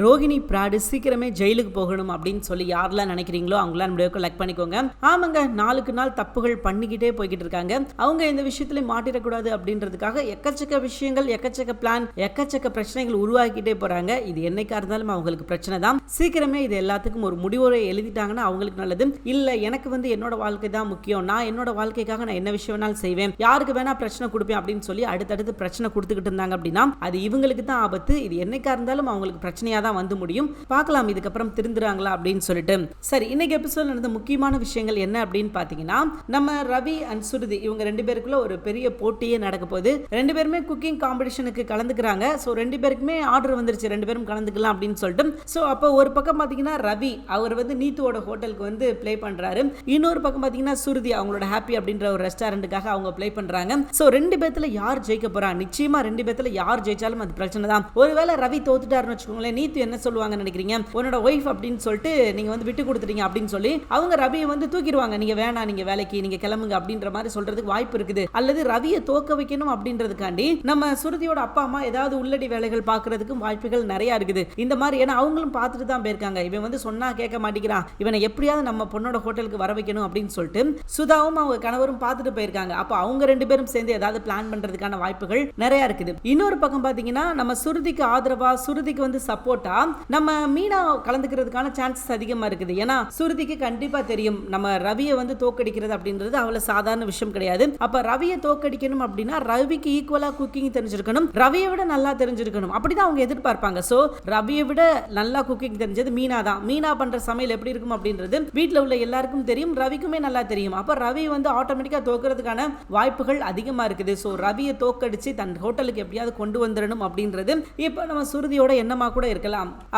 Rohini fraud சீக்கிரமே ஜெயிலுக்கு போகணும் அப்படின்னு சொல்லி யாரெல்லாம் நினைக்கிறீங்களோ அவங்களாம் நம்மளுக்கு லக் பண்ணிக்கோங்க. ஆமாங்க நாளுக்கு நாள் தப்புகள் பண்ணிக்கிட்டே போய்கிட்டு இருக்காங்க. அவங்க இந்த விஷயத்துல மாட்டிடக்கூடாது அப்படின்றதுக்காக எக்கச்சக்க விஷயங்கள் எக்கச்சக்க பிளான் எக்கச்சக்க பிரச்சனைகள் உருவாக்கிட்டே போறாங்க. இது என்னைக்கா இருந்தாலும் அவங்களுக்கு பிரச்சனை தான். சீக்கிரமே இது எல்லாத்துக்கும் ஒரு முடிவுரை எழுதிட்டாங்கன்னா அவங்களுக்கு நல்லது. இல்ல எனக்கு வந்து என்னோட வாழ்க்கை தான் முக்கியம். நான் என்னோட வாழ்க்கைக்காக நான் என்ன விஷயம் வேணாலும் செய்வேன். யாருக்கு வேணா பிரச்சனை கொடுப்பேன் அப்படின்னு சொல்லி அடுத்தடுத்து பிரச்சனை கொடுத்துக்கிட்டு இருந்தாங்க அப்படின்னா அது இவங்களுக்கு தான் ஆபத்து. இது என்னைக்கா இருந்தாலும் அவங்களுக்கு பிரச்சனையா தான் வந்து முடியும். பார்க்கலாம் இதுக்கப்புறம் திருந்துறாங்களா அப்படின்னு சொல்லிட்டு. சரி இன்னைக்கு எபிசோட் நடந்த முக்கியமான விஷயங்கள் என்ன அப்படின்னு பாத்தீங்கன்னா நம்ம ரவி அண்ட் சுருதி இவங்க ரெண்டு பேருக்குள்ள ஒரு பெரிய போட்டியே நடக்க போகுது. ரெண்டு பேருமே குக்கிங் காம்படிஷனுக்கு கலந்துக்கிறாங்க. ஸோ ரெண்டு பேருக்குமே ஆர்டர் வந்துருச்சு. ரெண்டு பேரும் கலந்துக்கலாம் அப்படின்னு சொல்லிட்டு. ஸோ அப்போ ஒரு பக்கம் பார்த்தீங்கன்னா ரவி அவர் வந்து நீத்துவோட ஹோட்டலுக்கு வந்து ப்ளே பண்றாரு. இன்னொரு பக்கம் பார்த்தீங்கன்னா சுருதி அவங்களோட ஹாப்பி அப்படின்ற ஒரு ரெஸ்டாரண்ட்டுக்காக அவங்க ப்ளே பண்றாங்க. ஸோ ரெண்டு பேத்துல யார் ஜெயிக்க போறா? நிச்சயமா ரெண்டு பேத்துல யார் ஜெயிச்சாலும் அது பிரச்சனை தான். ஒருவேளை ரவி தோத்துட்டாருன்னு வச்சுக்கோங்களேன் நீத்து என்ன சொல்லுவாங்கன்னு நினைக்கிறீங்க? உன்னோட ஒய்ஃப் அப்படின்னு சொல்லிட்டு நீங்க வந்து விட்டு கொடுத்துட்டீங்க அப்படின்னு சொல்லி அவங்க ரவியை வந்து தூக்கிடுவாங்க. நீங்க வேணாம் நீங்க வேலைக்கு நீங்க கிளம்புங்க அப்படின்ற மாதிரி சொல்றதுக்கு வாய்ப்பு இருக்குது. அல்லது ரவியை தோக்க வைக்கணும் அப்படின்றதுக்காண்டி நம்ம சுருதியோட அப்பா அம்மா ஏதாவது உள்ளடி வேலைகள் பார்க்கறதுக்கு வாய்ப்புகள் நிறைய இருக்குது. இந்த மாதிரி ஏன்னா அவங்களும் பார்த்துட்டு தான் போயிருக்காங்க. இவன் வந்து சொன்னா கேட்க மாட்டேங்கிறான். இவனை எப்படியாவது நம்ம பொண்ணோட ஹோட்டலுக்கு வர வைக்கணும் அப்படின்னு சொல்லிட்டு சுதாவும் அவங்க கணவரும் பார்த்துட்டு போயிருக்காங்க. அப்போ அவங்க ரெண்டு பேரும் சேர்ந்து ஏதாவது பிளான் பண்றதுக்கான வாய்ப்புகள் நிறைய இருக்குது. இன்னொரு பக்கம் பாத்தீங்கன்னா நம்ம சுருதிக்கு ஆதரவா சுருதிக்கு வந்து சப்போர்ட்டா நம்ம மீனா கலந்துக்கிறதுக்கான சான்சஸ் அதிகமா இருக்குது. ஏன்னா சுருதிக்கு கண்டிப்பா தெரியும். நம்ம ரவியை வந்து தோக்கடிக்கிறது அப்படின்றது அவ்வளவு சாதாரண விஷயம் கிடையாது. அப்ப ரவியை தோக்கடிக்கணும் அப்படின்னா ரவிக்கு ஈக்குவலா குக்கிங் தெரிஞ்சிருக்கணும். ரவியை விட நல்லா தெரிஞ்சிருக்கணும். அப்படிதான் அவங்க எதிர்பார்ப்பாங்க. சோ ரவியை விட நல்லா குக்கிங் தெரிஞ்சது மீனா தான். மீனா பண்ற சமையல் எப்படி இருக்கும் அப்படின்றது வீட்ல உள்ள எல்லாருக்கும் தெரியும். ரவிக்குமே நல்லா தெரியும். அப்ப ரவி வந்து ஆட்டோமேட்டிக்கா தோக்குறதுக்கான வாய்ப்புகள் அதிகமா இருக்குது. ஸோ ரவியை தோக்கடிச்சு தன் ஹோட்டலுக்கு எப்படியாவது கொண்டு வந்துடணும் அப்படின்றது இப்போ நம்ம சுருதியோட எண்ணமா கூட இருக்கலாம்.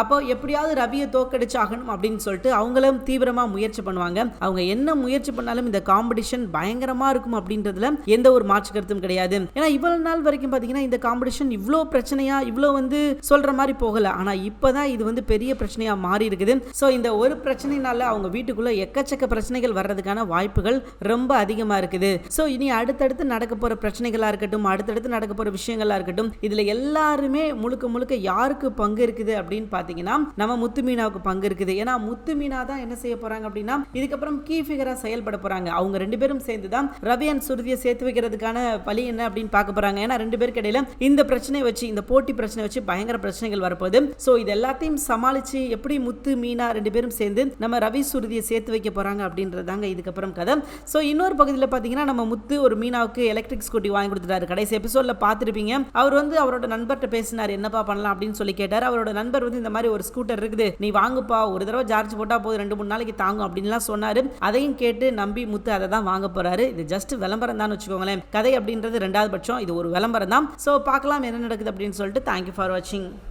அப்போ எப்படியாவது ரவியை தோக்கடிச்சாகணும் அப்படின்னு சொல்லிட்டு அவங்களும் தீவிரமா முயற்சி பண்ணுவாங்க. அவங்க என்ன முயற்சி பண்ணாலும் இந்த காம்படிஷன் பயங்கரமா இருக்கும் அப்படின்றதுல எந்த ஒரு மாற்று கருத்தும் கிடையாது. ஏன்னா இவ்வளவு நாள் வரைக்கும் பாத்தீங்கன்னா இந்த காம்படிஷன் இவ்வளோ பிரச்சனையா இவ்வளோ வந்து சொல்ற மாதிரி போகல. ஆனா இப்பதான் இது வந்து பெரிய பிரச்சனையா மாறி இருக்குது. ஸோ இந்த ஒரு பிரச்சனைனால அவங்க வீட்டுக்குள்ள எக்கச்சக்க பிரச்சனைகள் வர்றதுக்கான வாய்ப்புகள் ரொம்ப அதிகமா இருக்குது. ஸோ இனி அடுத்தடுத்து நடக்க போற பிரச்சனைகளா இருக்கட்டும் அடுத்தடுத்து நடக்க போற விஷயங்களா இருக்கட்டும் இதுல எல்லாருமே முழுக்க முழுக்க யாருக்கு பங்கு இருக்குது அப்படின்னு பாத்தீங்கன்னா நம்ம முத்து மீனாவுக்கு பங்கு இருக்குது. ஏன்னா முத்து மீனா தான் என்ன செய்ய போறாங்க அப்படின்னா இதுக்கப்புறம் கீ ஃபிகரா செயல்பட போறாங்க. அவங்க ரெண்டு பேரும் சேர்ந்து தான் ரவி அண்ட் சுருதியை சேர்த்து வைக்கிறதுக்கான வழி என்ன அப்படின்னு பார்க்க போறாங்க. ஏன்னா ரெண்டு பேருக்கு இடையில இந்த பிரச்சனையை வச்சு இந்த போட்டி பிரச்சனை வச்சு பயங்கர பிரச்சனைகள் வரப்போகுது. ஸோ இது எல்லாத்தையும் சமாளிச்சு எப்படி முத்து மீனா ரெண்டு பேரும் சேர்ந்து நம்ம ரவி சுருதியை சேர்த்து வைக்க போறாங்க அப்படின்றதாங்க இதுக்கப்புறம் கதை. ஸோ இன்னொரு பகுதியில் பார்த்தீங்கன்னா நம்ம முத்து ஒரு மீனாவுக்கு எலக்ட்ரிக் ஸ்கூட்டி வாங்கி கொடுத்துட்டாரு. கடைசி எபிசோட்ல பார்த்துருப்பீங்க அவர் வந்து அவரோட நண்பர்கிட்ட பேசினார் என்னப்பா பண்ணலாம்? அப்படின்னு சொல்லி கேட்டார். அவரோட நண்பர் வந்து இந்த மாதிரி ஒரு ஸ்கூட்டர் இருக்குது நீ வாங்குப்பா ஒரு தடவை சார்ஜ் போட்டா போதும் ரெண்டு மூணு நாளைக்கு தாங்கும் அப்படின்லாம் சொன்னாரு. அதையும் கேட்டு நம்பி முத்து அதை தான் வாங்க போறாரு. இது ஜஸ்ட் விளம்பரம் தான் வச்சுக்கோங்களேன். கதை அப்படின்றது ரெண்டாவது பட்சம். இது ஒரு விளம்பரம் தான் ஸோ பார்க்கலாம் என்ன நடக்குது அப்படின்னு சொல்லிட்டு தேங்க்யூ ஃபார் வாட்சிங்